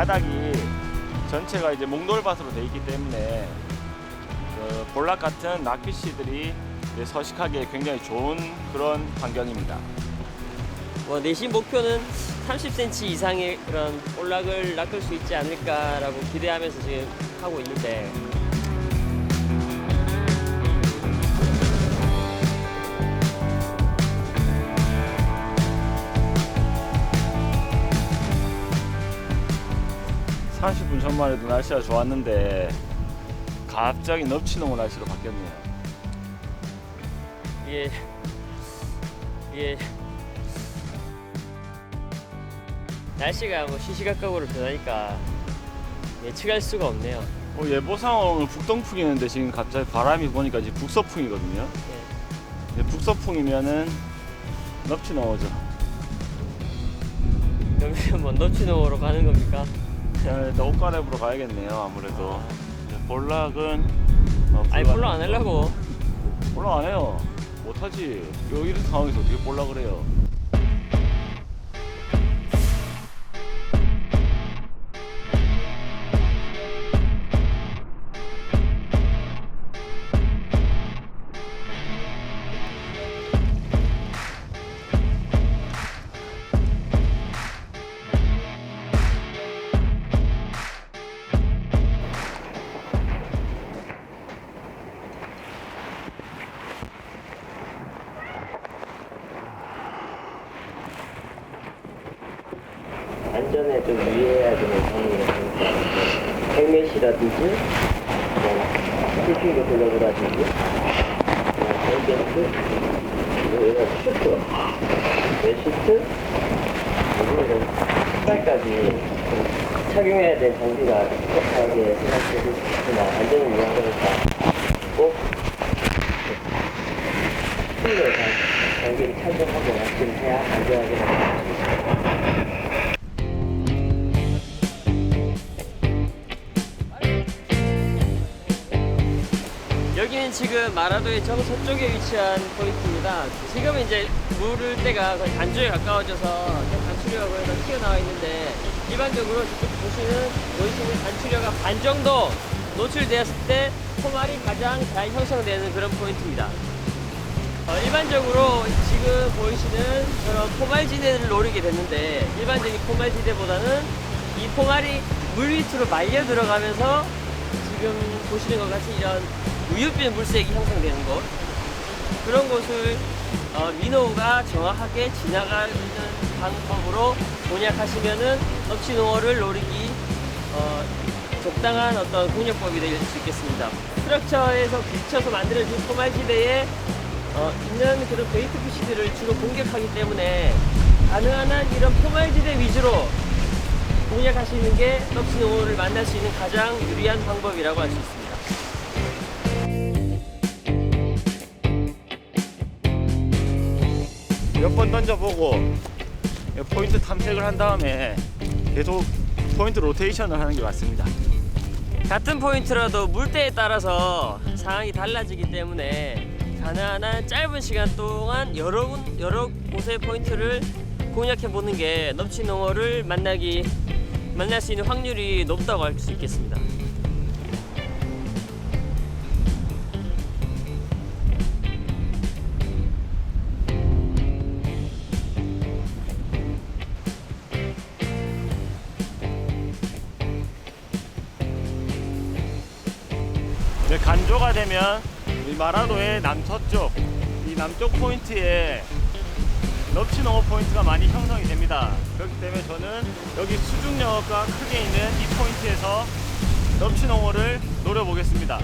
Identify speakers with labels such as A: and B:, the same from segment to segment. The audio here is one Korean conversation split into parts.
A: 바닥이 전체가 이제 목놀밭으로 돼 있기 때문에 그 볼락 같은 이제 서식하기에 굉장히 좋은 그런 환경입니다.
B: 뭐 내신 목표는 30cm 이상의 그런 볼락을 낚을 수 있지 않을까라고 기대하면서 지금 하고 있는데
A: 삼십 분 전만 해도 날씨가 좋았는데 갑자기 넙치농을 날씨로 바뀌었네요.
B: 이게 이게 날씨가 뭐 시시각각으로 변하니까 예측할 수가 없네요.
A: 어, 예보상은 오늘 북동풍이었는데 지금 갑자기 바람이 보니까 지금 북서풍이거든요.
B: 예.
A: 이제 북서풍이면은 오죠.
B: 여기는 뭐 너치노로 가는 겁니까?
A: 옷 갈아입으러 가야겠네요. 아무래도 볼락은 어,
B: 아니 볼락 안 하려고
A: 볼락 안 해요. 못하지. 요 이런 상황에서 어떻게 볼락을 해요?
B: 안전에 좀 유의해야 되는 상황이 있습니다. 헬멧이라든지, 뭐, 스피드 글러브라든지, 헬멧트, 얘가 슈트, 웨시트, 그리고 신발까지 착용해야 될 장비가 똑똑하게 생각되고 있으나 안전을 위한 거니까 꼭 풀로 장비를 착용하고 낚시를 해야 안전하게 있습니다. 지금 마라도의 정서쪽에 위치한 포인트입니다. 지금은 이제 물을 때가 거의 간조에 가까워져서 단추려가 거의 튀어나와 있는데 일반적으로 저쪽 보시는 보이시는 단추려가 반 정도 노출되었을 때 포말이 가장 잘 형성되는 그런 포인트입니다. 어, 일반적으로 지금 보이시는 그런 포말지대를 노리게 됐는데 일반적인 포말지대보다는 이 포말이 물 밑으로 말려 들어가면서 지금 보시는 것 같이 이런 우윳빛 물색이 형성되는 곳 그런 곳을 어, 민호가 정확하게 지나가는 방법으로 공략하시면은 넙치농어를 노리기 어, 적당한 어떤 공략법이 될 수 있겠습니다. 스트럭처에서 비춰서 만들어진 포말지대에 어, 있는 그런 베이트 피시들을 주로 공격하기 때문에 가능한 한 이런 포말지대 위주로 공략하시는 게 넙치농어를 만날 수 있는 가장 유리한 방법이라고 할 수 있습니다.
A: 몇 번 던져보고 포인트 탐색을 한 다음에 계속 포인트 로테이션을 하는 게 맞습니다.
B: 같은 포인트라도 물때에 따라서 상황이 달라지기 때문에 가능한 한 짧은 시간 동안 여러, 군- 여러 곳의 포인트를 공략해 보는 게 넙치농어를 만나기 만날 수 있는 확률이 높다고 할 수 있겠습니다.
A: 이제 간조가 되면 이 마라도의 남서쪽 이 남쪽 포인트에 넙치농어 포인트가 많이 형성이 됩니다. 그렇기 때문에 저는 여기 수중역과 크게 있는 이 포인트에서 넙치 농어를 노려보겠습니다.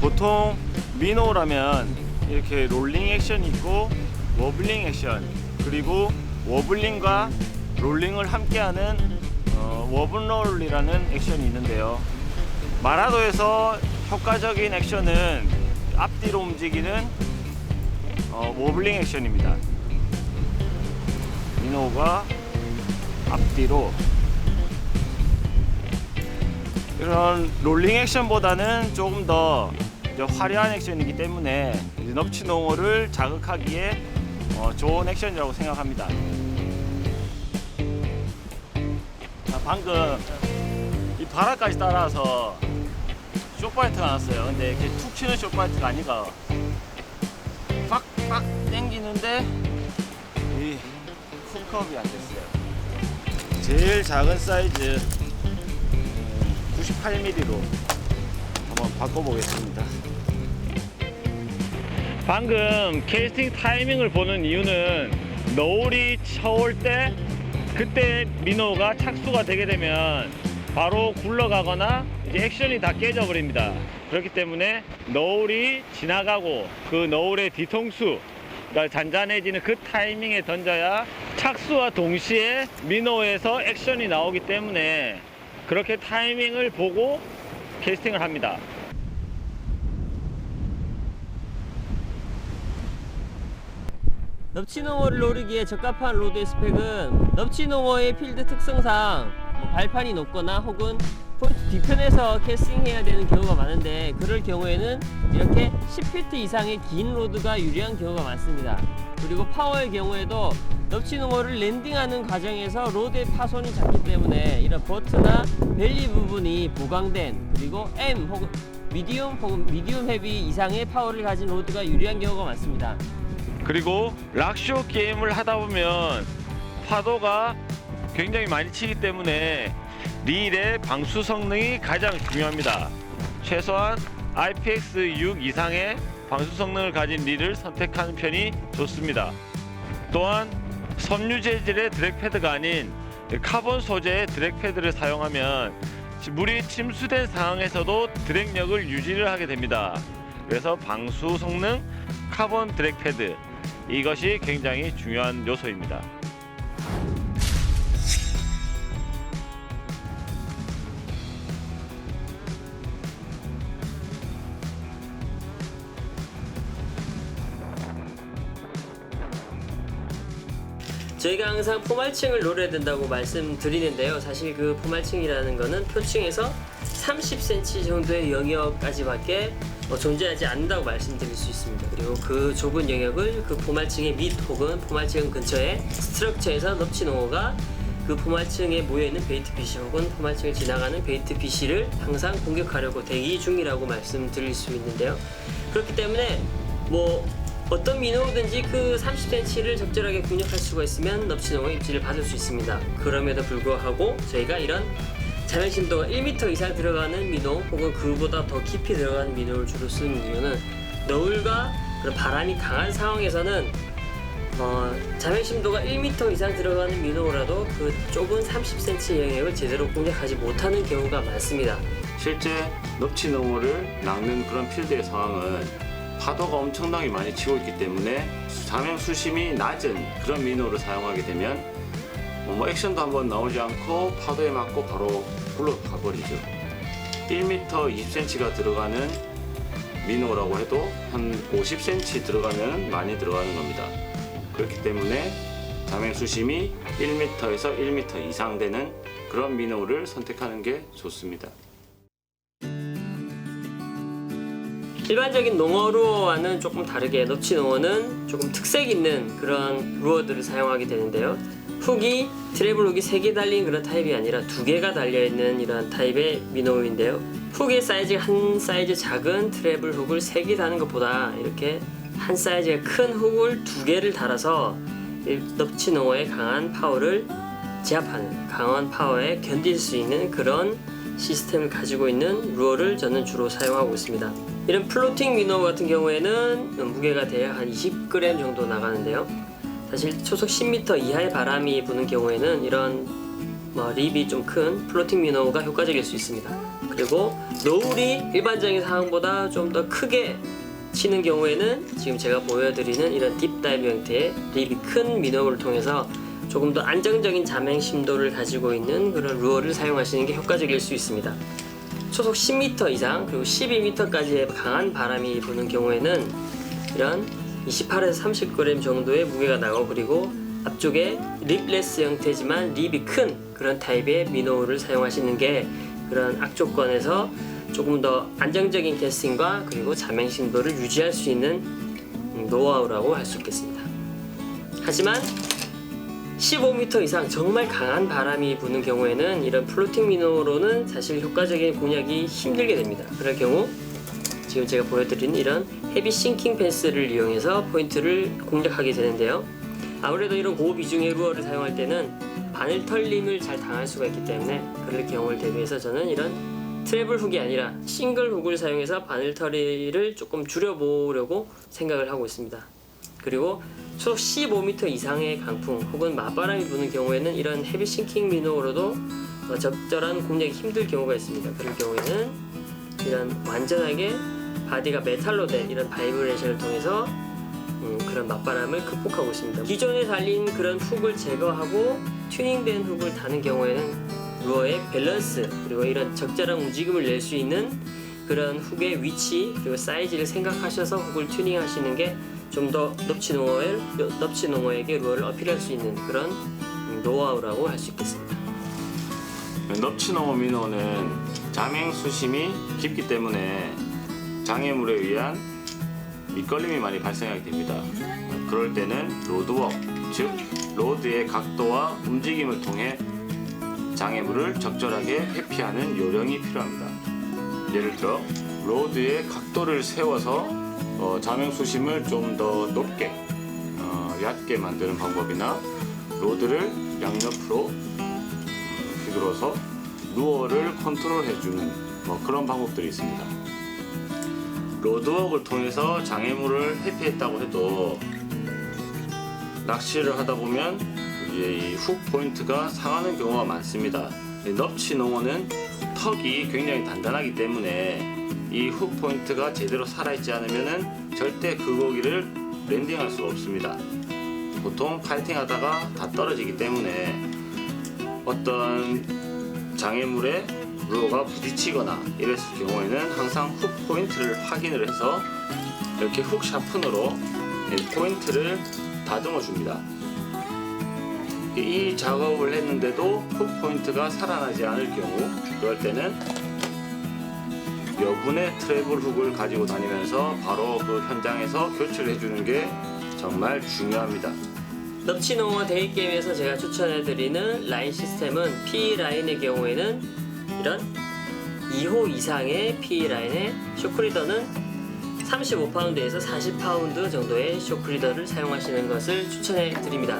A: 보통 민호라면 이렇게 롤링 액션이 있고 워블링 액션 그리고 워블링과 롤링을 함께하는 어, 워블롤이라는 액션이 있는데요. 마라도에서 효과적인 액션은 앞뒤로 움직이는 어, 워블링 액션입니다. 민호가 앞뒤로 이런 롤링 액션보다는 조금 더 화려한 액션이기 때문에 이제 넙치 농어를 자극하기에 어, 좋은 액션이라고 생각합니다.
B: 자,
A: 방금 이 바라까지 따라서 쇼파이트가 났어요. 근데 이렇게 툭 치는 쇼파이트가 아니가 팍팍 당기는데 이 훅컵이 안 됐어요. 제일 작은 사이즈 98mm로 한번 바꿔보겠습니다. 방금 캐스팅 타이밍을 보는 이유는 노을이 쳐올 때 그때 민호가 착수가 되게 되면 바로 굴러가거나 이제 액션이 다 깨져버립니다. 그렇기 때문에 노을이 지나가고 그 노을의 뒤통수 가 잔잔해지는 그 타이밍에 던져야 착수와 동시에 민호에서 액션이 나오기 때문에 그렇게 타이밍을 보고 캐스팅을 합니다.
B: 넙치농어를 노리기에 적합한 로드의 스펙은 넙치농어의 필드 특성상 뭐 발판이 높거나 혹은 뒤편에서 캐스팅해야 되는 경우가 많은데 그럴 경우에는 이렇게 10피트 이상의 긴 로드가 유리한 경우가 많습니다. 그리고 파워의 경우에도 넙치 농어를 랜딩하는 과정에서 로드의 파손이 작기 때문에 이런 버트나 벨리 부분이 보강된 그리고 M 혹은 미디움 혹은 미디움 헤비 이상의 파워를 가진 로드가 유리한 경우가 많습니다.
A: 그리고 락쇼 게임을 하다 보면 파도가 굉장히 많이 치기 때문에 릴의 방수 성능이 가장 중요합니다. 최소한 IPX6 이상의 방수 성능을 가진 릴을 선택하는 편이 좋습니다. 또한 섬유 재질의 드랙 패드가 아닌 카본 소재의 드랙 패드를 사용하면 물이 침수된 상황에서도 드랙력을 유지를 하게 됩니다. 그래서 방수 성능 카본 드랙 패드 이것이 굉장히 중요한 요소입니다.
B: 저희가 항상 포말층을 노려야 된다고 말씀드리는데요. 사실 그 포말층이라는 거는 표층에서 30cm 정도의 영역까지밖에 어, 존재하지 않는다고 말씀드릴 수 있습니다. 그리고 그 좁은 영역을 그 포말층의 밑 혹은 포말층 근처에 스트럭처에서 넙치농어가 그 포말층에 모여있는 베이트 피시 혹은 포말층을 지나가는 베이트 피시를 항상 공격하려고 대기 중이라고 말씀드릴 수 있는데요. 그렇기 때문에 뭐 어떤 민호든지 그 30cm를 적절하게 공략할 수가 있으면 넙치농어 입지를 받을 수 있습니다. 그럼에도 불구하고 저희가 이런 자면 심도가 1m 이상 들어가는 민호 혹은 그보다 더 깊이 들어가는 민호를 주로 쓰는 이유는 너울과 그런 바람이 강한 상황에서는 어, 자면 심도가 1m 이상 들어가는 민호라도 그 좁은 30cm 영역을 제대로 공략하지 못하는 경우가 많습니다.
A: 실제 넙치 농어를 낚는 그런 필드의 상황은 파도가 엄청나게 많이 치고 있기 때문에 사명 수심이 낮은 그런 민호를 사용하게 되면 뭐 액션도 한번 나오지 않고 파도에 맞고 바로 굴러가 버리죠. 1m 20cm가 들어가는 민호라고 해도 한 50cm 들어가면 많이 들어가는 겁니다. 그렇기 때문에 자맹 수심이 1m에서 1m 이상 되는 그런 민호를 선택하는 게 좋습니다.
B: 일반적인 농어 루어와는 조금 다르게 넙치 농어는 조금 특색 있는 그런 루어들을 사용하게 되는데요. 훅이 트래블 훅이 3개 달린 그런 타입이 아니라 2개가 달려있는 이런 타입의 미노우인데요. 훅의 사이즈가 한 사이즈 작은 트래블 훅을 3개 다는 것보다 이렇게 한 사이즈가 큰 훅을 2개를 달아서 이 넙치 농어의 강한 파워를 제압하는 강한 파워에 견딜 수 있는 그런 시스템을 가지고 있는 루어를 저는 주로 사용하고 있습니다. 이런 플로팅 미노 같은 경우에는 무게가 대략 한 20g 정도 나가는데요. 사실 초속 10m 이하의 바람이 부는 경우에는 이런 뭐 립이 좀 큰 플로팅 미노가 효과적일 수 있습니다. 그리고 노을이 일반적인 상황보다 좀 더 크게 치는 경우에는 지금 제가 보여드리는 이런 딥다이브 형태의 립이 큰 미노를 통해서 조금 더 안정적인 자맹 심도를 가지고 있는 그런 루어를 사용하시는 게 효과적일 수 있습니다. 초속 10m 이상 그리고 12m까지의 강한 바람이 부는 경우에는 이런 28에서 30g 정도의 무게가 나고 그리고 앞쪽에 립레스 형태지만 립이 큰 그런 타입의 미노를 사용하시는 게 그런 악조건에서 조금 더 안정적인 캐스팅과 그리고 자맹 심도를 유지할 수 있는 음, 노하우라고 할 수 있겠습니다. 하지만 15m 이상 정말 강한 바람이 부는 경우에는 이런 플로팅 미노로는 사실 효과적인 공략이 힘들게 됩니다. 그럴 경우 지금 제가 보여드린 이런 헤비 싱킹 펜스를 이용해서 포인트를 공략하게 되는데요. 아무래도 이런 고비중의 루어를 사용할 때는 바늘 털림을 잘 당할 수가 있기 때문에 그럴 경우를 대비해서 저는 이런 트래블 훅이 아니라 싱글 훅을 사용해서 바늘 털이를 조금 줄여보려고 생각을 하고 있습니다. 그리고 초 15m 이상의 강풍 혹은 맞바람이 부는 경우에는 이런 헤비 싱킹 어, 적절한 공략이 힘들 경우가 있습니다. 그럴 경우에는 이런 완전하게 바디가 메탈로 된 이런 바이브레이션을 통해서 음, 그런 맞바람을 극복하고 있습니다. 기존에 달린 그런 훅을 제거하고 튜닝된 훅을 다는 경우에는 루어의 밸런스 그리고 이런 적절한 움직임을 낼 수 있는 그런 훅의 위치 그리고 사이즈를 생각하셔서 훅을 튜닝하시는 게 좀 더 넙치농어에 넙치농어에게 루어를 어필할 수 있는 그런 음, 노하우라고 할 수 있겠습니다.
A: 넙치노 미노는 장행 수심이 깊기 때문에 장애물에 의한 밑걸림이 많이 발생하게 됩니다. 그럴 때는 로드웍, 즉 로드의 각도와 움직임을 통해 장애물을 적절하게 회피하는 요령이 필요합니다. 예를 들어 로드의 각도를 세워서 어, 자명 수심을 좀 더 높게 어, 얕게 만드는 방법이나 로드를 양옆으로 휘둘러서 루어를 컨트롤해주는 뭐 그런 방법들이 있습니다. 로드웍을 통해서 장애물을 회피했다고 해도 낚시를 하다 보면 이제 이훅 포인트가 상하는 경우가 많습니다. 이 넙치 농어는 턱이 굉장히 단단하기 때문에 이 훅 포인트가 제대로 살아있지 않으면 절대 그 고기를 랜딩할 수가 없습니다. 보통 파이팅 하다가 다 떨어지기 때문에 어떤 장애물에 루어가 부딪히거나 이랬을 경우에는 항상 훅 포인트를 확인을 해서 이렇게 훅 샤픈으로 이 포인트를 다듬어 줍니다. 이 작업을 했는데도 훅 포인트가 살아나지 않을 경우 그럴 때는 여분의 트래블 훅을 가지고 다니면서 바로 그 현장에서 교체를 해주는 게 정말 중요합니다.
B: 넙치농어 데이 게임에서 제가 추천해드리는 라인 시스템은 P 라인의 경우에는 이런 2호 이상의 P 라인의 쇼크리더는 35파운드에서 40파운드 정도의 쇼크리더를 사용하시는 것을 추천해 드립니다.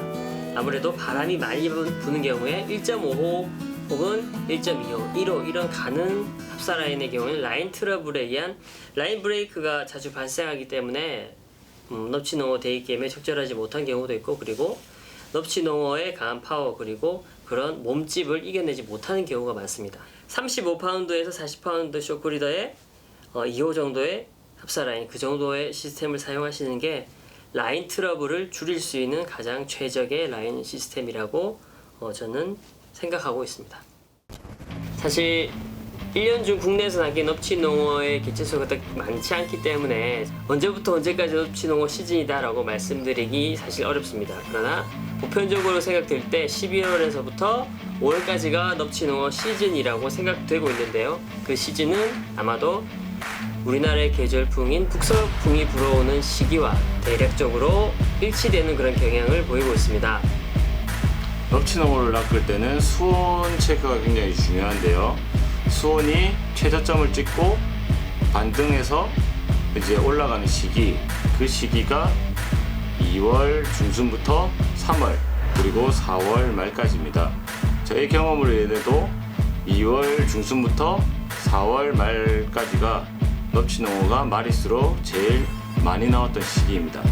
B: 아무래도 바람이 많이 부- 부는 경우에 1.5호 혹은 1.2호, 1호 이런 가는 합사 라인의 경우에는 라인 트러블에 의한 라인 브레이크가 자주 발생하기 때문에 음, 넙치 농어 데이게임에 적절하지 못한 경우도 있고 그리고 넙치 농어의 강한 파워 그리고 그런 몸집을 이겨내지 못하는 경우가 많습니다. 35파운드에서 40파운드 쇼크리더에 어, 2호 정도의 합사 라인 그 정도의 시스템을 사용하시는 게 라인 트러블을 줄일 수 있는 가장 최적의 라인 시스템이라고 어, 저는 생각하고 있습니다. 사실 1년 중 국내에서 남긴 넙치농어의 개체수가 그렇게 많지 않기 때문에 언제부터 언제까지 넙치농어 시즌이다라고 말씀드리기 사실 어렵습니다. 그러나 보편적으로 생각될 때 12월에서부터 5월까지가 넙치농어 시즌이라고 생각되고 있는데요. 그 시즌은 아마도 우리나라의 계절풍인 북서풍이 불어오는 시기와 대략적으로 일치되는 그런 경향을 보이고 있습니다.
A: 넙치너머를 낚을 때는 수온 체크가 굉장히 중요한데요. 수온이 최저점을 찍고 반등해서 이제 올라가는 시기, 그 시기가 2월 중순부터 3월 그리고 4월 말까지입니다. 저의 경험으로 인해도 2월 중순부터 4월 말까지가 넙치농어가 마리수로 제일 많이 나왔던 시기입니다.